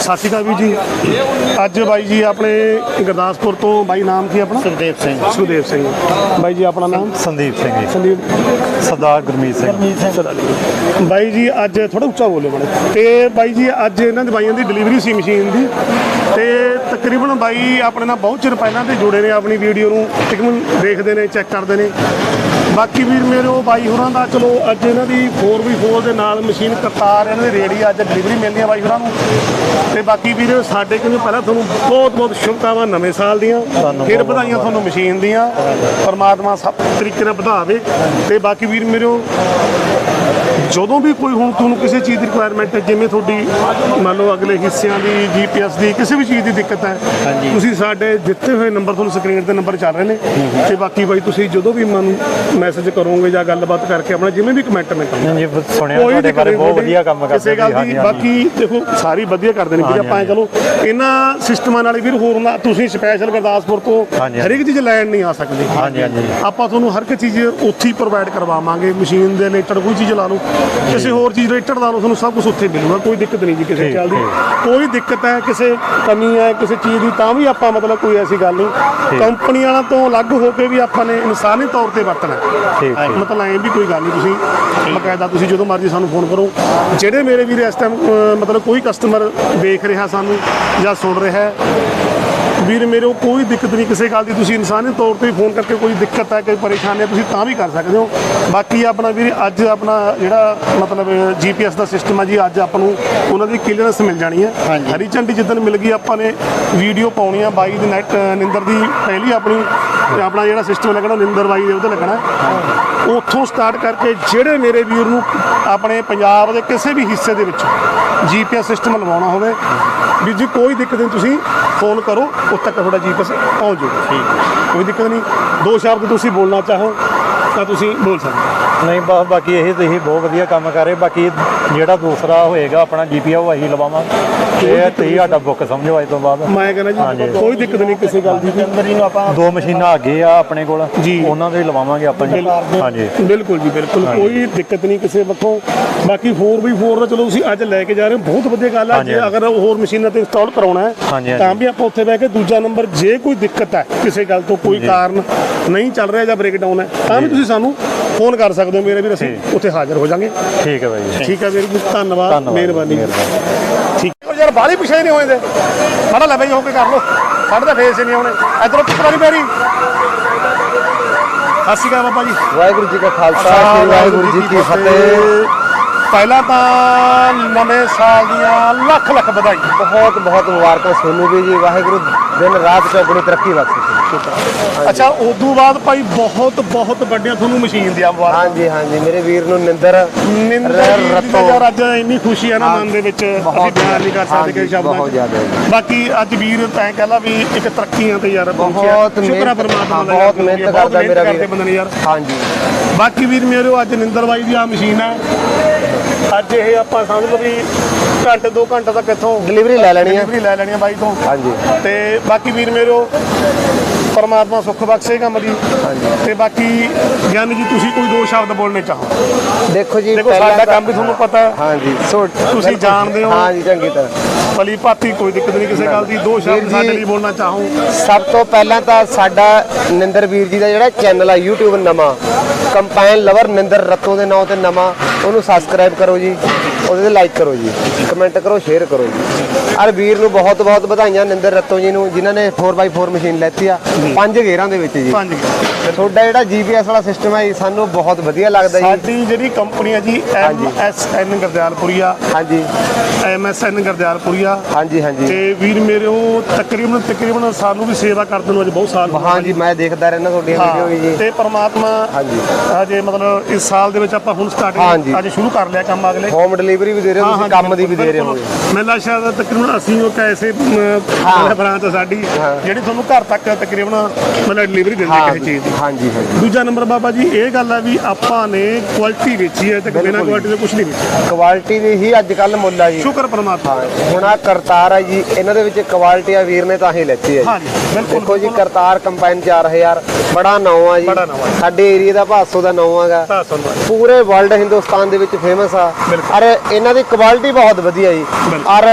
ਸਤਿ ਸ਼੍ਰੀ ਅਕਾਲ ਵੀਰ ਜੀ। ਅੱਜ ਬਾਈ ਜੀ ਆਪਣੇ ਗੁਰਦਾਸਪੁਰ ਤੋਂ ਬਾਈ ਨਾਮ ਕੀ ਆਪਣਾ? ਸੁਖਦੇਵ ਸਿੰਘ। ਸੁਖਦੇਵ ਸਿੰਘ। ਬਾਈ ਜੀ ਆਪਣਾ ਨਾਮ? ਸੰਦੀਪ ਸਿੰਘ ਜੀ। ਸੰਦੀਪ। ਸਰਦਾਰ ਗੁਰਮੀਤ ਸਿੰਘ। ਬਾਈ ਜੀ ਅੱਜ ਥੋੜਾ ਉੱਚਾ ਬੋਲੇ ਬੜੇ ਤੇ ਬਾਈ ਜੀ ਅੱਜ ਇਹਨਾਂ ਦੇ ਬਾਈਆਂ ਦੀ ਡਿਲੀਵਰੀ ਸੀ ਮਸ਼ੀਨ ਦੀ। ਤੇ ਤਕਰੀਬਨ ਬਾਈ ਆਪਣੇ ਨਾਲ ਬਹੁਤ ਚਿਰ ਪਹਿਲਾਂ ਤੇ ਜੁੜੇ ਨੇ ਆਪਣੀ ਵੀਡੀਓ ਨੂੰ। ਤਕਰੀਬਨ ਦੇਖਦੇ ਨੇ ਚੈੱਕ ਕਰਦੇ ਨੇ। ਬਾਕੀ ਵੀਰ ਮੇਰੇ ਉਹ ਬਾਈ ਹੋਰਾਂ ਦਾ ਚਲੋ ਅੱਜ ਇਹਨਾਂ ਦੀ 4x4 ਦੇ ਨਾਲ ਮਸ਼ੀਨ ਕਰਤਾਰ ਇਹਨਾਂ ਦੀ ਰੇੜੀ ਅੱਜ ਡਿਲੀਵਰੀ ਮਿਲਣੀ ਆ ਬਾਈ ਹੋਰਾਂ ਨੂੰ। ਤੇ ਬਾਕੀ ਵੀਰ ਸਾਡੇ ਕੋਲ ਪਹਿਲਾਂ ਤੁਹਾਨੂੰ ਬਹੁਤ ਬਹੁਤ ਸ਼ੁਭਕਾਮਨਾਵਾਂ ਨਵੇਂ ਸਾਲ ਦੀਆਂ ਫਿਰ ਵਧਾਈਆਂ ਤੁਹਾਨੂੰ ਮਸ਼ੀਨ ਦੀਆਂ ਪਰਮਾਤਮਾ ਸਭ ਤਰੀਕੇ ਨਾਲ ਵਧਾਵੇ। ਤੇ ਬਾਕੀ ਵੀਰ ਮੇਰੋ ਜਦੋਂ ਵੀ ਕੋਈ ਹੁਣ ਤੁਹਾਨੂੰ ਕਿਸੇ ਚੀਜ਼ ਦੀ ਰਿਕੁਆਇਰਮੈਂਟ ਹੈ ਜਿਵੇਂ ਤੁਹਾਡੀ ਮੰਨ ਲਓ ਅਗਲੇ ਹਿੱਸਿਆਂ ਦੀ ਜੀਪੀਐਸ ਦੀ ਕਿਸੇ ਵੀ ਚੀਜ਼ ਦੀ ਦਿੱਕਤ ਹੈ। ਤੁਸੀਂ ਸਾਡੇ ਦਿੱਤੇ ਹੋਏ ਨੰਬਰ ਤੁਹਾਨੂੰ ਸਕਰੀਨ ਤੇ ਨੰਬਰ ਚੱਲ ਰਹੇ ਨੇ। ਤੇ ਬਾਕੀ ਬਾਈ ਤੁਸੀਂ ਜਦੋਂ ਵੀ ਮਨ ਮੈਸੇਜ ਕਰੋਗੇ ਜਾਂ ਗੱਲਬਾਤ ਕਰਕੇ ਆਪਣਾ ਜਿਵੇਂ ਵੀ ਕਮੈਂਟ ਮੈਂ ਜੀ ਸੁਣਿਆ ਤੁਹਾਡੇ ਬਾਰੇ ਬਹੁਤ ਵਧੀਆ ਕੰਮ ਕਰਦੇ ਕਿਸੇ ਗੱਲ ਦੀ ਬਾਕੀ ਦੇਖੋ ਸਾਰੀ ਵਧੀਆ ਕਰਦੇ ਨੇ। ਹਾਂਜੀ, ਆਪਾਂ ਚਲੋ ਇਹਨਾਂ ਸਿਸਟਮਾਂ ਨਾਲ ਵੀਰ ਹੋਰ ਨਾ ਤੁਸੀਂ ਸਪੈਸ਼ਲ ਗੁਰਦਾਸਪੁਰ ਤੋਂ ਹਰ ਇੱਕ ਚੀਜ਼ ਲੈਣ ਨਹੀਂ ਆ ਸਕਦੇ। ਹਾਂਜੀ, ਹਾਂਜੀ। ਆਪਾਂ ਤੁਹਾਨੂੰ ਹਰ ਇੱਕ ਚੀਜ਼ ਉੱਥੇ ਹੀ ਪ੍ਰੋਵਾਈਡ ਕਰਵਾਵਾਂਗੇ। ਮਸ਼ੀਨ ਦੇ ਰਿਲੇਟਡ ਕੋਈ ਚੀਜ਼ ਲਾ ਲਓ। ਕਿਸੇ ਹੋਰ ਚੀਜ਼ ਰਿਲੇਟਡ ਲਾ ਲਓ ਤੁਹਾਨੂੰ ਸਭ ਕੁਝ ਉੱਥੇ ਮਿਲੂਗਾ ਕੋਈ ਦਿੱਕਤ ਨਹੀਂ ਜੀ ਕਿਸੇ ਚੱਲ ਦੀ। ਕੋਈ ਦਿੱਕਤ ਹੈ ਕਿਸੇ ਕਮੀ ਹੈ ਕਿਸੇ ਚੀਜ਼ ਦੀ ਤਾਂ ਵੀ ਆਪਾਂ ਮਤਲਬ ਕੋਈ ਐਸੀ ਗੱਲ ਨਹੀਂ। ਕੰਪਨੀ ਵਾਲਾਂ ਤੋਂ ਅਲੱਗ ਹੋ ਕੇ ਵੀ ਆਪਾਂ ਨੇ ਇਨਸਾਨੀ ਤੌਰ ਤੇ ਵਰਤਣਾ। ਠੀਕ ਮਤਲਬ ਐਂ ਵੀ ਕੋਈ ਗੱਲ ਨਹੀਂ ਤੁਸੀਂ ਬਕਾਇਦਾ ਤੁਸੀਂ ਜਦੋਂ ਮਰਜ਼ੀ ਸਾਨੂੰ ਫੋਨ ਕਰੋ ਜਿਹੜੇ ਮੇਰੇ ਵੀਰ ਇਸ ਟਾਈਮ ਮਤਲਬ ਕੋਈ ਕਸਟਮਰ ਦੇਖ ਰਿਹਾ ਸਾਨੂੰ ਜਾਂ ਸੁਣ ਰਿਹਾ ਵੀਰ ਮੇਰੇ ਕੋਲ ਕੋਈ ਦਿੱਕਤ ਨਹੀਂ ਕਿਸੇ ਗੱਲ ਦੀ ਤੁਸੀਂ ਇਨਸਾਨੀ ਤੌਰ ਤੇ ਫੋਨ ਕਰਕੇ ਕੋਈ ਦਿੱਕਤ ਹੈ ਕੋਈ ਪਰੇਸ਼ਾਨੀ ਹੈ ਤੁਸੀਂ ਤਾਂ ਵੀ ਕਰ ਸਕਦੇ ਹੋ। ਬਾਕੀ ਆਪਣਾ ਵੀਰ ਅੱਜ ਆਪਣਾ ਜਿਹੜਾ ਮਤਲਬ ਜੀਪੀਐਸ ਦਾ ਸਿਸਟਮ ਹੈ ਜੀ ਅੱਜ ਆਪਾਂ ਨੂੰ ਉਹਨਾਂ ਦੀ ਕਲੀਅਰੈਂਸ ਮਿਲ ਜਾਣੀ ਹੈ। ਹਰੀ ਝੰਡੀ ਜਿੱਦਣ ਮਿਲ ਗਈ ਆਪਾਂ ਨੇ ਵੀਡੀਓ ਪਾਉਣੀ ਆ ਬਾਈ ਦੀ ਨੈਟ ਨਿੰਦਰ ਦੀ ਪਹਿਲੀ ਆਪਣੀ ਆਪਣਾ ਜਿਹੜਾ ਸਿਸਟਮ ਲੱਗਣਾ ਨਿੰਦਰ ਬਾਈ ਦੇ ਉਹਦੇ ਲੱਗਣਾ। ਉੱਥੋਂ ਸਟਾਰਟ ਕਰਕੇ ਜਿਹੜੇ ਮੇਰੇ ਵੀਰ ਨੂੰ ਆਪਣੇ ਪੰਜਾਬ ਦੇ ਕਿਸੇ ਵੀ ਹਿੱਸੇ ਦੇ ਵਿੱਚ ਜੀਪੀਐਸ ਸਿਸਟਮ ਲਵਾਉਣਾ ਹੋਵੇ ਵੀ ਜੀ ਕੋਈ ਦਿੱਕਤ ਨਹੀਂ ਤੁਸੀਂ ਫੋਨ ਕਰੋ ਉੱਥੇ ਤੱਕ ਤੁਹਾਡਾ ਜੀਪੀਐਸ ਪਹੁੰਚ ਜਾਊਗਾ। ਕੋਈ ਦਿੱਕਤ ਨਹੀਂ। ਦੋ ਸ਼ਬਦ ਤੁਸੀਂ ਬੋਲਣਾ ਚਾਹੋ ਤਾਂ ਤੁਸੀਂ ਬੋਲ ਸਕਦੇ। ਨਹੀਂ ਬਸ ਬਾਕੀ ਇਹ ਤੁਸੀਂ ਬਹੁਤ ਵਧੀਆ ਕੰਮ ਕਰ ਰਹੇ ਬਾਕੀ ਜਿਹੜਾ ਦੂਸਰਾ ਹੋਏਗਾ ਆਪਣਾ ਜੀਪੀਆ ਉਹ ਅਸੀਂ ਲਵਾਵਾਂਗੇ। ਤੇ ਤੁਸੀਂ ਸਾਡਾ ਬੁੱਕ ਸਮਝੋ ਅੱਜ ਤੋਂ ਬਾਅਦ। ਮੈਂ ਕਹਿੰਦਾ ਹਾਂਜੀ। ਜੀ ਕੋਈ ਦਿੱਕਤ ਨਹੀਂ ਕਿਸੇ ਗੱਲ ਦੀ। ਜਨਵਰੀ ਨੂੰ ਆਪਾਂ ਦੋ ਮਸ਼ੀਨਾਂ ਅੱਗੇ ਆ ਆਪਣੇ ਕੋਲ ਜੀ। ਉਹਨਾਂ ਦੇ ਲਵਾਵਾਂਗੇ ਆਪਾਂ ਜੀ। ਹਾਂਜੀ। ਬਿਲਕੁਲ ਜੀ ਬਿਲਕੁਲ। ਕੋਈ ਦਿੱਕਤ ਨਹੀਂ ਕਿਸੇ ਪੱਖੋਂ ਬਾਕੀ 4x4 ਦਾ ਚਲੋ ਤੁਸੀਂ ਅੱਜ ਲੈ ਕੇ ਜਾ ਰਹੇ ਹੋ। ਬਹੁਤ ਵਧੀਆ ਗੱਲ ਹਾਂਜੀ, ਜੇ ਹਾਂਜੀ। ਅਗਰ ਹੋਰ ਮਸ਼ੀਨਾਂ ਤੇ ਇੰਸਟਾਲ ਕਰਾਉਣਾ ਹੈ ਹਾਂਜੀ, ਤਾਂ ਹਾਂਜੀ। ਵੀ ਆਪਾਂ ਉੱਥੇ ਬਹਿ ਕੇ ਦੂਜਾ ਨੰਬਰ ਜੇ ਕੋਈ ਦਿੱਕਤ ਹੈ ਕਿਸੇ ਗੱਲ ਤੋਂ ਕੋਈ ਕਾਰਨ ਨਹੀਂ ਚੱਲ ਰਿਹਾ ਜਾਂ ਬ੍ਰੇਕਡਾਊਨ ਹੈ ਤਾਂ ਵੀ ਤੁਸੀਂ ਸਾਨੂੰ ਫੋਨ ਕਰ ਸਕਦੇ ਹੋ ਮੇਰੇ ਵੀਰ ਅਸੀਂ। ਉੱਥੇ ਹਾਜ਼ਰ ਹੋ ਜਾਾਂਗੇ। ਠੀਕ ਹੈ ਬਾਈ ਠੀਕ ਹੈ ਵੀਰ ਜੀ ਧੰਨਵਾਦ ਮਿਹਰਬਾਨੀ। ਠੀਕ। ਹੈ ਯਾਰ ਬਾਹਲੀ ਪਿਛੇ ਨਹੀਂ ਹੋਏ ਦੇ ਮਾੜਾ ਲੈ ਬਈ ਹੋ ਕੇ ਕਰ ਲੋ ਸਾਡੇ ਤਾਂ ਫੇਸ ਹੀ ਨਹੀਂ ਆਉਣੇ। ਇਧਰੋਂ ਟੁਕੜਾ ਨਹੀਂ ਪੈਰੀ ਸਤਿ ਸ਼੍ਰੀ ਅਕਾਲ ਬਾਬਾ ਜੀ। ਵਾਹਿਗੁਰੂ ਜੀ ਕਾ ਖਾਲਸਾ ਵਾਹਿਗੁਰੂ ਜੀ ਕੀ ਫਤਿਹ। ਪਹਿਲਾਂ ਤਾਂ ਨਵੇਂ ਸਾਲ ਦੀਆਂ ਲੱਖ ਲੱਖ ਵਧਾਈ ਬਹੁਤ ਬਹੁਤ ਮੁਬਾਰਕਾਂ ਸੋਨੂੰ ਵੀ ਜੀ ਵਾਹਿਗੁਰੂ ਦਿਨ ਰਾਤ ਚੌਗਣੀ ਤਰੱਕੀ ਬਖਸ਼ੇ ਅੱਛਾ ਉਦੋਂ ਬਾਅਦ ਭਾਈ ਬਹੁਤ ਬਹੁਤ ਵੱਡੀਆਂ ਤੁਹਾਨੂੰ ਮਸ਼ੀਨ ਦੀਆਂ ਮੁਬਾਰਕਾਂ ਹਾਂਜੀ ਹਾਂਜੀ ਮੇਰੇ ਵੀਰ ਨੂੰ ਨਿੰਦਰ ਨਿੰਦਰ ਰਤੋ। ਯਾਰ ਅੱਜ ਇੰਨੀ ਖੁਸ਼ੀ ਹੈ ਨਾ ਮਨ ਦੇ ਵਿੱਚ ਅਸੀਂ ਬਿਆਨ ਨਹੀਂ ਕਰ ਸਕਦੇ ਕਿ ਸ਼ਬਦਾਂ ਬਹੁਤ ਜ਼ਿਆਦਾ। ਬਾਕੀ ਅੱਜ ਵੀਰ ਤੈਂ ਕਹਿ ਲਾ ਵੀ ਇੱਕ ਤਰੱਕੀਆਂ ਤੇ ਯਾਰ। ਬਹੁਤ ਸ਼ੁਕਰ ਪਰਮਾਤਮਾ ਦਾ ਬਹੁਤ ਮਿਹਨਤ ਕਰਦਾ ਮੇਰਾ ਵੀਰ। ਹਾਂਜੀ ਬਾਕੀ ਵੀਰ ਮੇਰੇ ਅੱਜ ਨਿੰਦਰ ਬਾਈ ਦੀ ਆ ਮਸ਼ੀਨ ਹੈ ਅੱਜ ਇਹ ਆਪਾਂ ਸਮਝ ਲਓ ਵੀ ਘੰਟੇ 2 ਘੰਟੇ ਤੱਕ ਇੱਥੋਂ ਡਿਲੀਵਰੀ ਲੈ ਲੈਣੀ ਹੈ ਡਿਲੀਵਰੀ ਲੈ ਲੈਣੀ ਹੈ ਬਾਈ ਤੋਂ। ਹਾਂਜੀ। ਤੇ ਬਾਕੀ ਵੀਰ ਮੇਰੋ ਪਰਮਾਤਮਾ ਸੁੱਖ ਬਖਸ਼ੇ ਕੰਮ ਦੀ। ਤੇ ਬਾਕੀ ਗਿਆਨੀ ਜੀ ਤੁਸੀਂ ਕੋਈ ਦੋ ਸ਼ਬਦ ਬੋਲਣੇ ਚਾਹੋ? ਦੇਖੋ ਜੀ ਦੇਖੋ ਸਾਡਾ ਤਾਂ- ਕੰਮ ਵੀ ਤੁਹਾਨੂੰ ਪਤਾ। ਹੈ ਹਾਂਜੀ ਸੋ ਤੁਸੀਂ ਜਾਣਦੇ ਹੋ। ਹਾਂਜੀ ਚੰਗੀ ਤਰ੍ਹਾਂ। ਭਲੀ ਭਾਤੀ ਕੋਈ ਦਿੱਕਤ ਨਹੀਂ ਕਿਸੇ ਗੱਲ ਦੀ। ਦੋ ਵੀਰ ਸ਼ਬਦ ਜੀ, ਸਾਡੇ ਲਈ ਬੋਲਣਾ ਚਾਹੋ। ਸਭ ਤੋਂ ਪਹਿਲਾਂ ਤਾਂ ਸਾਡਾ ਨਿੰਦਰ ਵੀਰ ਜੀ ਦਾ ਜਿਹੜਾ ਚੈਨਲ ਆ YouTube ਨਵਾਂ ਕੰਪਾਈਨ ਲਵਰ ਨਿੰਦਰ ਰਤੋ ਦੇ ਨਾਂ ਤੇ ਨਵਾਂ ਉਹਨੂੰ ਸਬਸਕ੍ਰਾਈਬ ਕਰੋ ਜੀ ਉਹਦੇ ਤੇ ਲਾਈਕ ਕਰੋ ਜੀ ਕਮੈਂਟ ਕਰੋ ਸ਼ੇਅਰ ਕਰੋ ਜੀ। ਔਰ ਵੀਰ ਨੂੰ ਬਹੁਤ ਬਹੁਤ ਵਧਾਈਆਂ ਨਿੰਦਰ ਰਤੋ ਜੀ ਨੂੰ ਜਿਨ੍ਹਾਂ ਨੇ 4x4 ਮਸ਼ੀਨ ਲੈਤੀ ਆ ਪੰਜ ਗੇਅਰਾਂ ਦੇ ਵਿੱਚ ਜੀ। ਪੰਜ ਤੁਹਾਡਾ ਜਿਹੜਾ GPS ਵਾਲਾ ਸਿਸਟਮ ਹੈ ਜੀ ਸਾਨੂੰ ਬਹੁਤ ਵਧੀਆ ਲੱਗਦਾ ਜੀ। ਸਾਡੀ ਜਿਹੜੀ ਕੰਪਨੀ ਹੈ ਜੀ ਹਾਂਜੀ। MSN ਗਰਦਿਆਲਪੁਰੀਆ ਹਾਂਜੀ। MSN ਗਰਦਿਆਲਪੁਰੀਆ ਹਾਂਜੀ ਹਾਂਜੀ। ਤੇ ਵੀਰ ਮੇਰੇ ਉਹ ਤਕਰੀਬਨ ਤਕਰੀਬਨ ਸਾਨੂੰ ਵੀ ਸੇਵਾ ਕਰਦੇ ਨੂੰ ਅੱਜ ਬਹੁਤ ਸਾਲ ਹੋ ਹਾਂਜੀ ਮੈਂ ਦੇਖਦਾ ਰਹਿੰਦਾ ਤੁਹਾਡੀਆਂ ਵੀਡੀਓ ਜੀ। ਤੇ ਪਰਮਾਤਮਾ ਹਾਂਜੀ। ਹਜੇ ਮਤਲਬ ਇਸ ਸਾਲ ਦੇ ਵਿੱਚ ਆਪਾਂ ਹੁਣ ਸਟਾਰਟ ਹਾਂਜੀ। ਅੱਜ ਸ਼ੁਰੂ ਕਰ ਲਿਆ ਕੰਮ ਅਗਲੇ। ਹੋਮ ਡਿਲੀਵਰੀ ਵੀ ਦੇ ਰਹੇ ਹੋ ਤੁਸੀਂ ਕੰਮ ਦੀ ਵੀ ਦੇ ਰਹੇ ਹੋ। ਲੱਗਦਾ ਸ਼ਾਇਦ ਤਕਰੀਬਨ ਅਸੀਂ ਉਹ ਐਸੇ ਹਾਂ। ਬ੍ਰਾਂਚ ਸਾਡੀ ਹਾਂ। ਜਿਹੜੀ ਤੁਹਾਨੂੰ ਘਰ ਤੱਕ ਤਕਰੀਬਨ ਮਤਲਬ ਡਿਲੀਵਰੀ ਦਿੰਦੀ ਹਾਂ। ਕਿਸੇ ਚੀਜ਼ ਦੀ। ਹਾਂਜੀ ਹਾਂਜੀ। ਦੂਜਾ ਨੰਬਰ ਬਾਬਾ ਜੀ ਇਹ ਗੱਲ ਹੈ ਵੀ ਆਪਾਂ ਨੇ ਕੁਆਲਿਟੀ ਵੇਚੀ ਹੈ ਤੇ ਬਿਨਾਂ। ਕੁਆਲਿਟੀ ਦੇ ਕੁਝ ਨਹੀਂ ਵੇਚਿਆ। ਕੁਆਲਿਟੀ ਦੀ ਹੀ ਅੱਜ ਕੱਲ ਮੁੱਲ ਆ ਜੀ। ਸ਼ੁਕਰ ਪਰਮਾਤਮਾ। ਹਾਂ ਹੁਣ ਆ ਕਰਤਾਰ ਆ ਜੀ ਇਹਨਾਂ ਦੇ ਵਿੱਚ ਕੁਆਲਿਟੀ ਆ ਵੀਰ ਨੇ ਤਾਂ ਹੀ ਲੈਤੀ ਜੀ। ਹਾਂਜੀ ਬਿਲਕੁਲ ਦੇਖੋ ਜੀ। ਕਰਤਾਰ ਕੰਪਾਈਨ 4000 ਬੜਾ ਨਾਮ ਆ ਜੀ। ਸਾਡੇ ਏਰੀਆ ਦਾ ਭਾਸੋ ਦਾ ਨਾਮ ਸੁਣੋ ਪੂਰੇ ਵਰਲਡ ਹਿੰਦੁਸਤਾਨ ਦੇ ਵਿੱਚ ਫੇਮਸ ਆ। ਔਰ ਇਹਨਾਂ ਦੀ ਕੁਆਲਿਟੀ ਬਹੁਤ ਵਧੀਆ ਜੀ। ਔਰ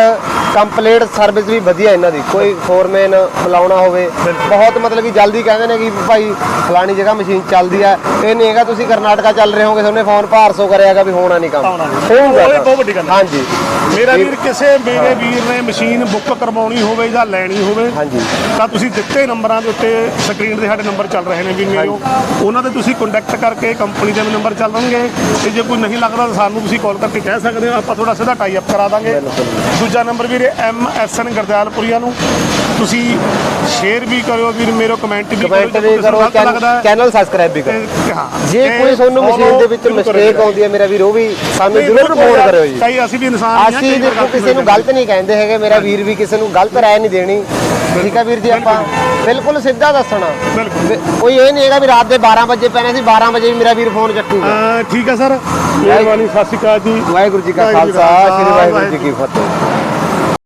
ਕੰਪਲੀਟ ਸਰਵਿਸ ਵੀ ਵਧੀਆ ਇਹਨਾਂ ਦੀ। ਕੋਈ ਫੋਰਮੈਨ ਬੁਲਾਉਣਾ ਹੋਵੇ। ਬਹੁਤ ਮਤਲਬ ਕਿ ਜਲਦੀ ਕਹਿੰਦੇ ਨੇ ਕਿ ਭਾਈ ਫਲਾਣੀ ਜਗ੍ਹਾ ਮਸ਼ੀਨ ਚੱਲਦੀ ਆ ਇਹ ਨਹੀਂ ਹੈਗਾ ਤੁਸੀਂ ਕਰਨਾਟਕਾ ਚੱਲ ਰਹੇ ਹੋਗੇ ਤੁਹਾਨੂੰ ਫੋਨ ਭਾਰਸੋ ਕਰਿਆਗਾ ਵੀ ਹੋਣਾ ਨਹੀਂ ਕੰਮ। ਹੋਊਗਾ ਇਹ ਬਹੁਤ ਵੱਡੀ ਗੱਲ ਹੈ। ਹਾਂਜੀ। ਮੇਰਾ ਵੀਰ ਕਿਸੇ ਮੇਰੇ ਵੀਰ ਨੇ ਮਸ਼ੀਨ ਬੁੱਕ ਕਰਵਾਉਣੀ ਹੋਵੇ ਜਾਂ ਲੈਣੀ ਹੋਵੇ ਹਾਂਜੀ। ਤਾਂ ਤੁਸੀਂ ਦਿੱਤੇ ਨੰਬਰਾਂ ਦੇ ਉੱਤੇ ਸਕਰੀਨ ਤੇ ਸਾਡੇ ਨੰਬਰ ਚੱਲ ਰਹੇ ਨੇ ਵੀ ਮੇਰੇ ਉਹਨਾਂ ਤੇ ਤੁਸੀਂ ਕੰਟੈਕਟ ਕਰਕੇ ਕੰਪਨੀ ਦੇ ਨੰਬਰ ਚੱਲਣਗੇ। ਤੇ ਜੇ ਕੋਈ ਨਹੀਂ ਲੱਗਦਾ ਤਾਂ ਸਾਨੂੰ ਤੁਸੀਂ ਕਾਲ ਕਰਕੇ ਕਹਿ ਸਕਦੇ ਹੋ ਆਪਾਂ ਥੋੜਾ ਸਿੱਧਾ ਟਾਈ ਅਪ ਕਰਾ ਦਾਂਗੇ। ਦੂਜਾ ਨੰਬਰ ਵੀਰੇ ਐਮ ਐਸ ਐਨ ਗਰਦਿਆਲਪੁਰੀਆ ਨੂੰ। ਤੁਸੀਂ ਸ਼ੇਅਰ ਵੀ ਕਰਿਓ ਵੀਰ ਮੇਰੇ ਕਮੈਂਟ ਵੀ ਕਮੈਂਟ ਚੈਨਲ ਸਬਸਕ੍ਰਾਈਬ ਵੀ ਕਰੋ। ਜੇ ਕੋਈ ਤੁਹਾਨੂੰ ਮਸ਼ੀਨ ਦੇ ਵਿੱਚ ਮਿਸਟੇਕ। ਆਉਂਦੀ ਹੈ ਮੇਰਾ ਵੀਰ ਉਹ ਵੀ ਸਾਨੂੰ ਜ਼ਰੂਰ ਯਾਰ, ਕਰਿਓ ਜੀ। ਕਈ ਅਸੀਂ ਵੀ ਇਨਸਾਨ ਹੀ ਅਸੀਂ ਦੇਖੋ ਕਿਸੇ ਨੂੰ ਗਲਤ ਨਹੀਂ ਕਹਿੰਦੇ ਹੈਗੇ ਮੇਰਾ ਵੀਰ ਵੀ ਕਿਸੇ ਨੂੰ ਗਲਤ ਰਾਏ ਨਹੀਂ ਦੇਣੀ। ਠੀਕ ਹੈ ਵੀਰ ਜੀ ਆਪਾਂ ਬਿਲਕੁਲ। ਸਿੱਧਾ ਦੱਸਣਾ। ਕੋਈ ਇਹ ਨਹੀਂ ਹੈਗਾ ਵੀ ਰਾਤ ਦੇ 12 ਵਜੇ ਪੈਣੇ ਸੀ 12 ਵਜੇ ਵੀ ਮੇਰਾ ਵੀਰ ਫੋਨ ਚੱਕੂਗਾ। ਠੀਕ ਹੈ ਸਰ। ਮਿਹਰਬਾਨੀ ਸਤਿ ਸ਼੍ਰੀ ਅਕਾਲ ਜੀ। ਵਾਹਿਗੁਰੂ ਜੀ ਕਾ ਖਾਲਸਾ, ਸ੍ਰੀ ਵਾਹਿਗੁਰੂ ਜੀ ਕੀ ਫਤਿਹ।